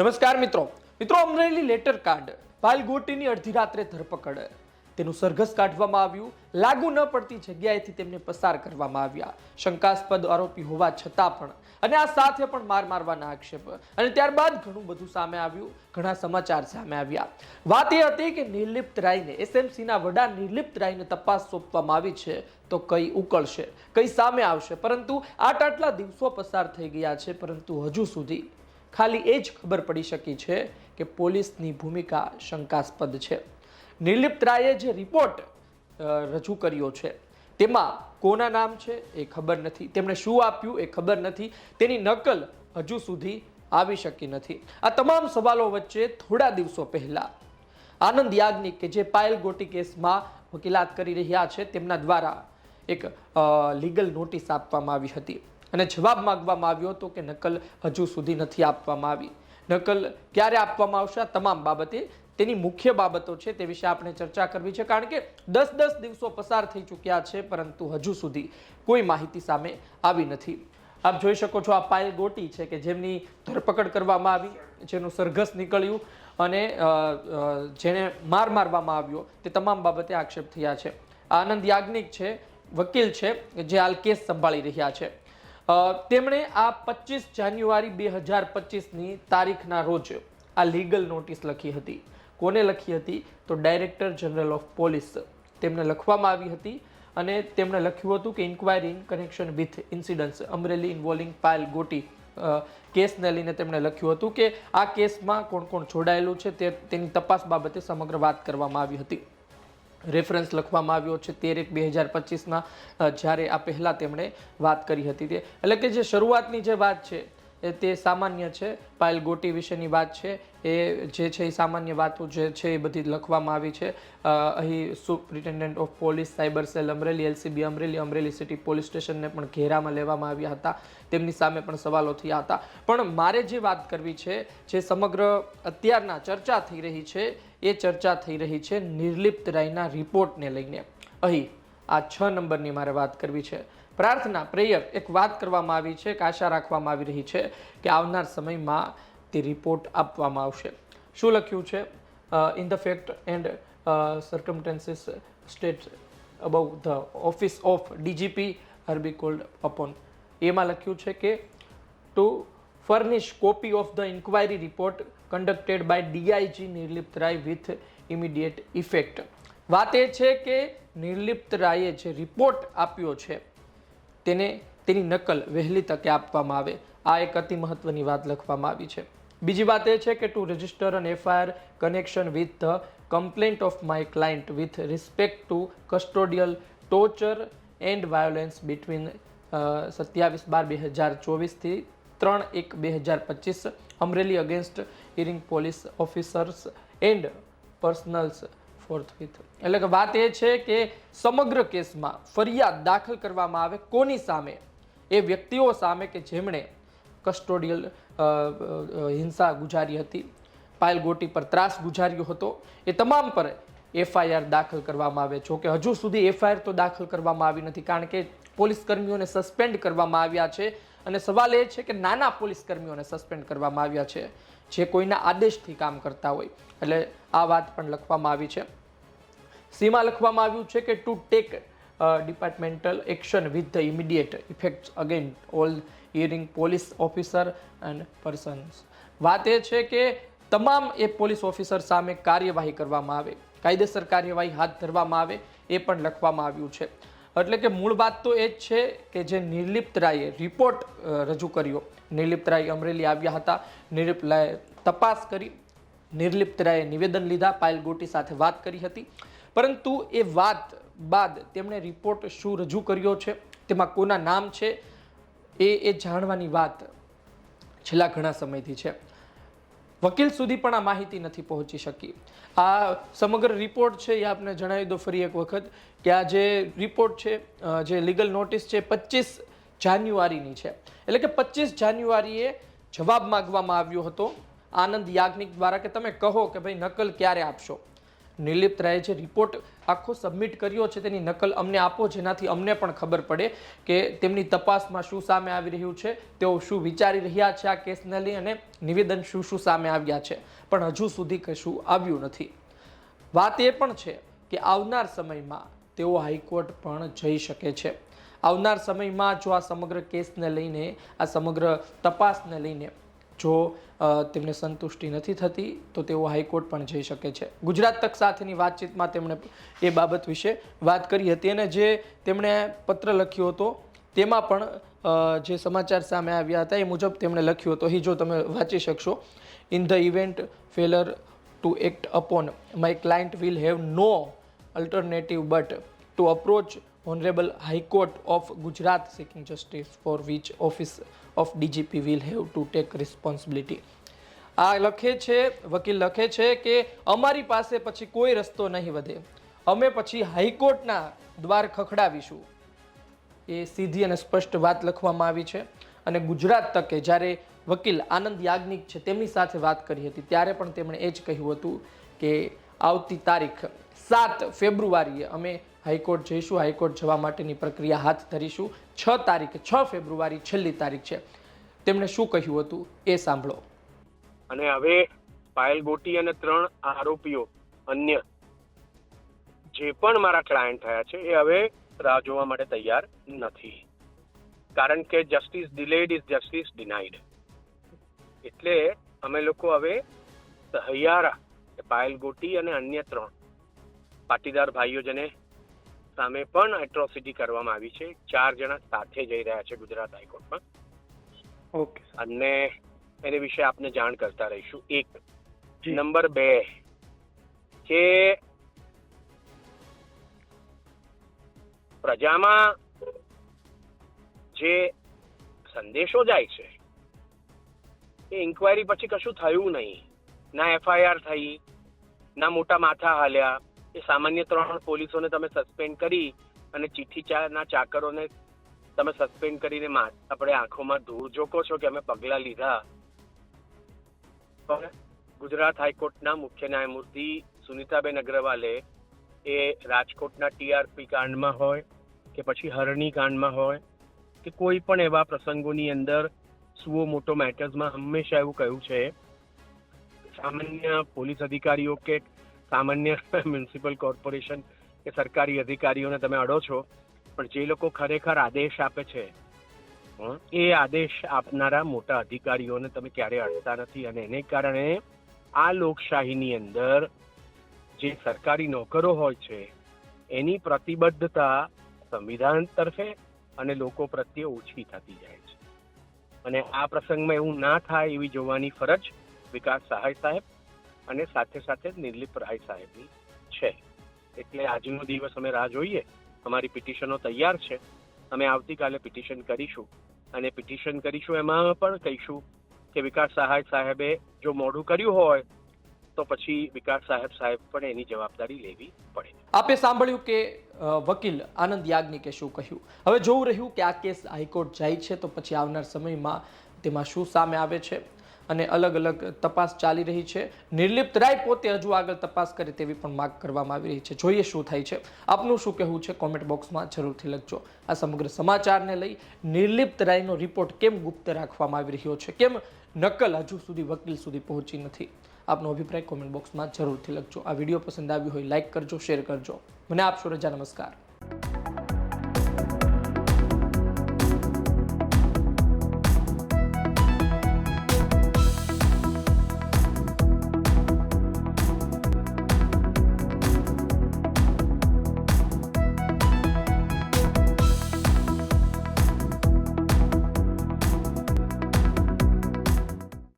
નમસ્કાર મિત્રો. મિત્રો અમરેલી લેટર કાર્ડ પાલગોટીની અડધી રાત્રે ધરપકડ. તેનું સરઘસ કાઢવામાં આવ્યું. લાગુ ન પડતી જગ્યાએથી તેમને પસાર કરવામાં આવ્યા. શંકાસ્પદ આરોપી હોવા છતાં પણ, અને આ સાથે પણ માર મારવાના આક્ષેપ. અને ત્યારબાદ ઘણું બધું સામે આવ્યું. ઘણા સમાચાર સામે આવ્યા. વાત એ હતી કે નિર્લિપ્ત રાયને, એસએમસીના વડા નિર્લિપ્ત રાયને તપાસ સોંપવામાં આવી છે, તો કઈ ઉકળશે, કઈ સામે આવશે. પરંતુ આટ આટલા દિવસો પસાર થઈ ગયા છે, પરંતુ હજુ સુધી ખાલી એ જ ખબર પડી શકી છે કે પોલીસની ભૂમિકા શંકાસ્પદ છે. નિર્લિપ્ત રાયે જે રિપોર્ટ રજૂ કર્યો છે, તેમાં કોના નામ છે એ ખબર નથી, તેમણે શું આપ્યું એ ખબર નથી, તેની નકલ હજુ સુધી આવી શકી નથી. આ તમામ સવાલો વચ્ચે થોડા દિવસો પહેલા આનંદ યાજ્ઞિક કે જે પાયલ ગોટી કેસમાં વકીલાત કરી રહ્યા છે, તેમના દ્વારા એક લીગલ નોટિસ આપવામાં આવી હતી. અને જવાબ માંગવામાં આવ્યો હતો કે નકલ હજુ સુધી નથી આપવામાં આવી. નકલ ક્યારે આપવામાં આવશે? આ તમામ બાબતે તેની મુખ્ય બાબતો છે તે વિશે આપણે ચર્ચા કરવી છે, કારણ કે દસ દસ દિવસો પસાર થઈ ચૂક્યા છે, પરંતુ હજુ સુધી કોઈ માહિતી સામે આવી નથી. આપ જોઈ શકો છો આ પાયલ ગોટી છે કે જેમની ધરપકડ કરવામાં આવી, જેનું સરઘસ નીકળ્યું અને જેને માર મારવામાં આવ્યો. તે તમામ બાબતે આક્ષેપ થયા છે. આનંદ યાજ્ઞિક છે, વકીલ છે, જે હાલ કેસ સંભાળી રહ્યા છે. તેમણે આ પચીસ જાન્યુઆરી બે હજાર પચીસની તારીખના રોજ આ લીગલ નોટિસ લખી હતી. કોને લખી હતી? તો ડાયરેક્ટર જનરલ ઓફ પોલીસ તેમને લખવામાં આવી હતી અને તેમણે લખ્યું હતું કે inquiry in connection with incidents Amreli involving Payal Goti કેસને લઈને તેમણે લખ્યું હતું કે આ કેસમાં કોણ કોણ જોડાયેલું છે તે, તેની તપાસ બાબતે સમગ્ર વાત કરવામાં આવી હતી. રેફરન્સ લખવામાં આવ્યો છે તેર એક બે હજાર પચીસના જ્યારે આ પહેલાં તેમણે વાત કરી હતી તે. એટલે કે જે શરૂઆતની જે વાત છે તે સામાન્ય છે. પાયલ ગોટી વિશેની વાત છે. એ જે છે એ સામાન્ય વાતો જે છે એ બધી લખવામાં આવી છે. અહીં superintendent of police cyber cell Amreli, LCB Amreli Amreli city police સ્ટેશનને પણ ઘેરામાં લેવામાં આવ્યા હતા. તેમની સામે પણ સવાલો થયા હતા. પણ મારે જે વાત કરવી છે, જે સમગ્ર અત્યારના ચર્ચા થઈ રહી છે, એ ચર્ચા થઈ રહી છે નિર્લિપ્ત રાયના રિપોર્ટને લઈને. અહીં આ છ નંબરની મારે વાત કરવી છે. પ્રાર્થના, પ્રેયર એક વાત કરવામાં આવી છે, એક આશા રાખવામાં આવી રહી છે કે આવનાર સમયમાં તે રિપોર્ટ આપવામાં આવશે. શું લખ્યું છે? In the fact and circumstances state above the office of DGP are called upon એમાં લખ્યું છે કે to furnish copy of the inquiry report conducted by DIG Nirlipt Rai with immediate effect વાત એ છે કે નિર્લિપ્ત રાયે જે રિપોર્ટ આપ્યો છે તેને તેની નકલ વહેલી તકે આપવામાં આવે. આ એક અતિ મહત્વની વાત લખવામાં આવી છે. બીજી વાત એ છે કે to register an FIR connection with the complaint of my client with respect to custodial torture and violence between સત્યાવીસ બાર બે હજાર ચોવીસથી ત્રણ એક બે હજાર પચીસ Amreli against erring police officers and personnels forth with એટલે કે વાત એ છે કે સમગ્ર કેસમાં ફરિયાદ દાખલ કરવામાં આવે કોની સામે? એ વ્યક્તિઓ સામે કે જેમણે કસ્ટોડિયલ હિંસા ગુજારી હતી, પાયલ ગોટી પર ત્રાસ ગુજાર્યો હતો, એ તમામ પર એફઆઈઆર દાખલ કરવામાં આવે. જો કે હજુ સુધી એફઆઈઆર તો દાખલ કરવામાં આવી નથી, કારણ કે પોલીસ કર્મીઓને સસ્પેન્ડ કરવામાં આવ્યા છે. અને સવાલ એ છે કે નાના પોલીસ કર્મીઓને સસ્પેન્ડ કરવામાં આવ્યા છે, જે કોઈના આદેશથી કામ કરતા હોય. એટલે આ વાત પણ લખવામાં આવી છે. સીમાં લખવામાં આવ્યું છે કે to take departmental action with the immediate effect again all erring police officer and persons વાત એ છે કે તમામ એ પોલીસ ઓફિસર સામે કાર્યવાહી કરવામાં આવે. કાયદેસર કાર્યવાહી હાથ ધરવામાં આવે, એ પણ લખવામાં આવ્યું છે. એટલે કે મૂળ વાત તો એ જ છે કે જે નિર્લિપ્ત રાયે રિપોર્ટ રજૂ કર્યો. નિર્લિપ્ત રાય અમરેલી આવ્યા હતા. નિર્લિપ્ત રાયે તપાસ કરી. નિર્લિપ્ત રાયે નિવેદન લીધા, પાયલ ગોટી સાથે વાત કરી હતી. પરંતુ એ વાત બાદ તેમણે રિપોર્ટ શું રજૂ કર્યો છે, તેમાં કોના નામ છે, એ એ જાણવાની વાત છેલ્લા ઘણા સમયથી છે. વકીલ સુધી પણ આ માહિતી નથી પહોંચી શકી. આ સમગ્ર રિપોર્ટ છે એ આપને જણાવી દો ફરી એક વખત કે આ જે રિપોર્ટ છે જે લીગલ નોટિસ છે પચીસ જાન્યુઆરીની છે. એટલે કે પચીસ જાન્યુઆરીએ જવાબ માગવામાં આવ્યો હતો આનંદ યાજ્ઞિક દ્વારા કે તમે કહો કે ભાઈ નકલ ક્યારે આપશો? નિર્લિપ્ત રહે છે. રિપોર્ટ આખો સબમિટ કર્યો છે, તેની નકલ અમને આપો, જેનાથી અમને પણ ખબર પડે કે તેમની તપાસમાં શું સામે આવી રહ્યું છે, તેઓ શું વિચારી રહ્યા છે આ કેસને લઈ અને નિવેદન શું શું સામે આવ્યા છે. પણ હજુ સુધી કશું આવ્યું નથી. વાત એ પણ છે કે આવનાર સમયમાં તેઓ હાઈકોર્ટ પણ જઈ શકે છે. આવનાર સમયમાં જો આ સમગ્ર કેસને લઈને, આ સમગ્ર તપાસને લઈને જો તેમને સંતુષ્ટિ નથી થતી, તો તેઓ હાઈકોર્ટ પણ જઈ શકે છે. ગુજરાત તક સાથેની વાતચીતમાં તેમણે એ બાબત વિશે વાત કરી હતી અને જે તેમણે પત્ર લખ્યો હતો, તેમાં પણ જે સમાચાર સામે આવ્યા હતા એ મુજબ તેમણે લખ્યું હતું. એ જો તમે વાંચી શકશો in the event failure to act upon my client will have no alternative but to approach honorable high court of gujarat seeking justice for which office of dgp will have to take આ લખે છે, વકીલ લખે છે કે અમારી પાસે પછી કોઈ રસ્તો નહીં વધે. અમે પછી હાઈકોર્ટના દ્વાર ખખડાવીશું. એ સીધી અને સ્પષ્ટ વાત લખવામાં આવી છે. અને ગુજરાત તકે જ્યારે વકીલ આનંદ યાજ્ઞિક છે તેમની સાથે વાત કરી હતી, ત્યારે પણ તેમણે એ જ કહ્યું હતું કે આવતી તારીખ સાત ફેબ્રુઆરીએ અમે હાઈકોર્ટ જઈશું, હાઈકોર્ટ જવા માટેની પ્રક્રિયા હાથ ધરીશું. છ તારીખ, છ ફેબ્રુઆરી, છેલ્લી તારીખ છે. તેમણે શું કહ્યું હતું એ સાંભળો. અને હવે પાયલ ગોટી અને ત્રણ આરોપીઓ, અન્ય જે પણ મારા ક્લાયન્ટ થયા છે, એ હવે રાહ જોવા માટે તૈયાર નથી. કારણ કે justice delayed is justice denied એટલે અમે લોકો હવે હૈયારા કે પાયલ ગોટી અને અન્ય ત્રણ પાટીદાર ભાઈઓ જેને સામે પણ એટ્રોસિટી કરવામાં આવી છે. ચાર જણા સાથે જઈ રહ્યા છે ગુજરાત હાઈકોર્ટમાં. ઓકે. અને એને વિશે આપને જાણ કરતા રહીશું. એક નંબર બે કે પ્રજામાં જે સંદેશો જાય છે એ ઇન્કવાયરી પછી કશું થયું નહીં. ના એફઆઈઆર થઈ ના મોટા માથા હાલ્યા એ સામાન્ય ત્રણ પોલીસોને તમે સસ્પેન્ડ કરી અને ચિઠ્ઠી ચા ના ચાકરોને તમે સસ્પેન્ડ કરીને આપણે આંખોમાં ધૂળ જોકો છો કે અમે પગલા લીધા? ગુજરાત હાઈકોર્ટના મુખ્ય ન્યાયમૂર્તિ સુનિતાબેન અગ્રવાલે એ રાજકોટના ટીઆરપી કાંડમાં હોય કે પછી હરણી કાંડમાં હોય કે કોઈ પણ એવા પ્રસંગોની અંદર સુઓ મોટો મેટર્સમાં હંમેશા એવું કહ્યું છે, સામાન્ય પોલીસ અધિકારીઓ કે સામાન્ય મ્યુનિસિપલ કોર્પોરેશન કે સરકારી અધિકારીઓને તમે અડો છો, પણ જે લોકો ખરેખર આદેશ આપે છે એ આદેશ આપનારા મોટા અધિકારીઓને તમે ક્યારે અડતા નથી અને એને કારણે આ લોકશાહીની અંદર જે સરકારી નોકરો હોય છે, એની પ્રતિબદ્ધતા સંવિધાન તરફે અને લોકો પ્રત્યે ઓછી થતી જાય છે. અને આ પ્રસંગમાં એવું ના થાય એવી જોવાની ફરજ વિકાસ સહાય સાહેબ અને સાથે સાથે નિર્લિપ રાય સાહેબની છે. એટલે આજનો દિવસ અમે રાહ જોઈએ. અમારી પિટિશનો તૈયાર છે. અમે આવતીકાલે પિટિશન કરીશું. અને પિટિશન કરીશું એમાં પણ કહીશું કે વિકાસ સહાય સાહેબે જો મોઢું કર્યું હોય, તો પછી વિકાસ સાહેબ સાહેબ પણ એની જવાબદારી લેવી પડે. આપે સાંભળ્યું કે વકીલ આનંદ યાજ્ઞિકે શું કહ્યું? હવે જોવું રહ્યું કે આ કેસ હાઈકોર્ટ જાય છે તો પછી આવનાર સમયમાં તેમાં શું સામે આવે છે. અને અલગ અલગ તપાસ ચાલી રહી છે. નિર્લિપ્ત રાય પોતે હજુ આગળ તપાસ કરે તેવી પણ માગ કરવામાં આવી રહી છે. જોઈએ શું થાય છે. આપનું શું કહેવું છે? કોમેન્ટ બોક્સમાં જરૂરથી લખજો. આ સમગ્ર સમાચારને લઈ નિર્લિપ્ત રાયનો રિપોર્ટ કેમ ગુપ્ત રાખવામાં આવી રહ્યો છે? કેમ નકલ હજુ સુધી વકીલ સુધી પહોંચી નથી? આપનો અભિપ્રાય કોમેન્ટ બોક્સમાં જરૂરથી લખજો. આ વીડિયો પસંદ આવ્યો હોય લાઇક કરજો, શેર કરજો. મને આપશો રજા. નમસ્કાર.